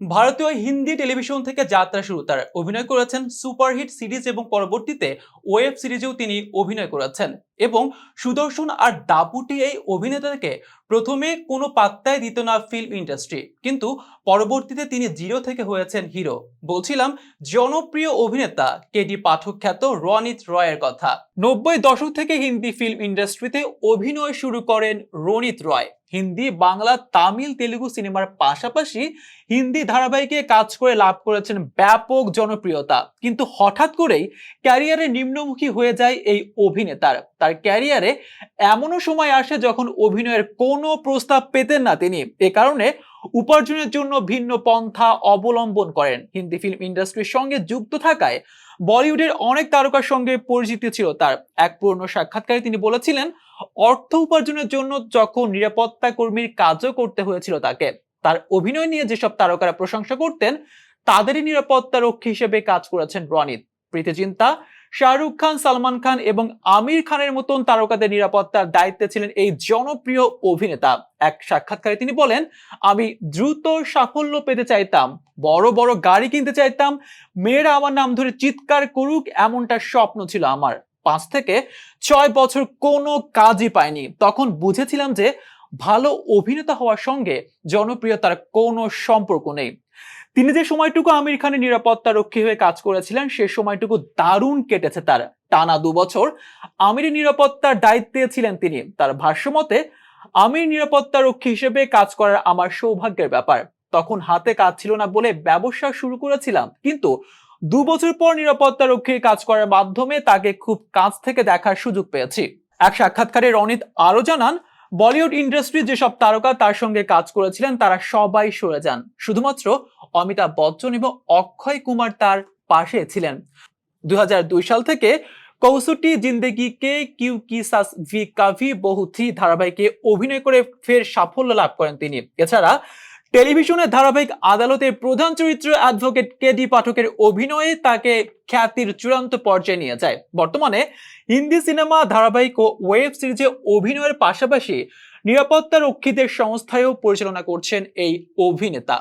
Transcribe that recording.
ভারতীয় হিন্দি টেলিভিশন থেকে যাত্রা শুরু। তার অভিনয় করেছেন সুপারহিট সিরিজ এবং পরবর্তীতে ওয়েব সিরিজেও তিনি অভিনয় করেছেন এবং সুদর্শন আর দাপুটি এই অভিনেতাকে প্রথমে কোনো পাত্তায় দিত না ফিল্ম ইন্ডাস্ট্রি কিন্তু পরবর্তীতে তিনি জিরো থেকে হয়েছেন হিরো বলছিলাম, জনপ্রিয় অভিনেতা কেডি পাঠক খ্যাত রনিত রয়ের কথা। নব্বই দশক থেকে হিন্দি ফিল্ম ইন্ডাস্ট্রিতে অভিনয় শুরু করেন রনিত রয়। হিন্দি, বাংলা, তামিল, তেলুগু সিনেমার পাশাপাশি হিন্দি ধারাবাহিকে কাজ করে লাভ করেছেন ব্যাপক জনপ্রিয়তা। কিন্তু হঠাৎ করেই ক্যারিয়ারে নিম্নমুখী হয়ে যায় এই অভিনেতার। তার ক্যারিয়ারে এমনও সময় আসে যখন অভিনয়ের কোনো প্রস্তাব পেতেন না তিনি। এ কারণে উপার্জনের জন্য ভিন্ন পন্থা অবলম্বন করেন। হিন্দি ফিল্ম ইন্ডাস্ট্রির সঙ্গে যুক্ত থাকায় বলিউডের অনেক তারকার সঙ্গে পরিচিত ছিল তার। এক পুরনো সাক্ষাৎকারে তিনি বলেছিলেন, অর্থ উপার্জনের জন্য যখন নিরাপত্তা কর্মীর কাজও করতে হয়েছিল তাকে, তার অভিনয় নিয়ে যেসব তারকারা প্রশংসা করতেন, তাদেরই নিরাপত্তা রক্ষী হিসেবে কাজ করেছেন রনিত। প্রীতিচিন্তা শাহরুখ খান, সালমান খান এবং আমির খানের মতন তারকাদের নিরাপত্তার দায়িত্বে ছিলেন এই জনপ্রিয় অভিনেতা। এক সাক্ষাৎকারে তিনি বলেন, আমি দ্রুত সাফল্য পেতে চাইতাম, বড় বড় গাড়ি কিনতে চাইতাম, মেয়েরা আমার নাম ধরে চিৎকার করুক এমনটা স্বপ্ন ছিল আমার। পাঁচ থেকে ছয় বছর কোনো কাজই পাইনি। তখন বুঝেছিলাম যে, ভালো অভিনেতা হওয়ার সঙ্গে জনপ্রিয়তার কোনো সম্পর্ক নেই। তিনি যে সময়টুকু আমির খানের নিরাপত্তা রক্ষী হয়ে কাজ করেছিলেন, সে সময়টুকু দারুণ কেটেছে তার টানা দু বছর। আমির নিরাপত্তার দায়িত্বে ছিলেন তিনি। তার ভাষ্যমতে, আমির নিরাপত্তা রক্ষী হিসেবে কাজ করার আমার সৌভাগ্যের ব্যাপার। তখন হাতে কাজ ছিল না বলে ব্যবসা শুরু করেছিলাম। কিন্তু দু বছর পর নিরাপত্তা রক্ষীর কাজ করার মাধ্যমে তাকে খুব কাছ থেকে দেখার সুযোগ পেয়েছি। এক সাক্ষাৎকারে রনিত আরও জানান, বলিউড ইন্ডাস্ট্রি যেসব তারকা তার সঙ্গে কাজ করেছিলেন, তারা সবাই সরে যান। শুধুমাত্র অমিতাভ বচ্চন এবং অক্ষয় কুমার তার পাশে ছিলেন। দু হাজার দুই সাল থেকে কৌসুটি জিন্দেগি কে কিউ কি সাস ভি কাভি বহুথি ধারাবাহিকে অভিনয় করে ফের সাফল্য লাভ করেন তিনি। এছাড়া টেলিভিশনের ধারাবাহিক আদালতের প্রধান চরিত্র অ্যাডভোকেট কে ডি পাঠকের অভিনয়ে তাকে খ্যাতির চূড়ান্ত পর্যায়ে নিয়ে যায়। বর্তমানে হিন্দি সিনেমা, ধারাবাহিক ও ওয়েব সিরিজে অভিনয়ের পাশাপাশি নিরাপত্তা রক্ষীদের সংস্থায়ও পরিচালনা করছেন এই অভিনেতা।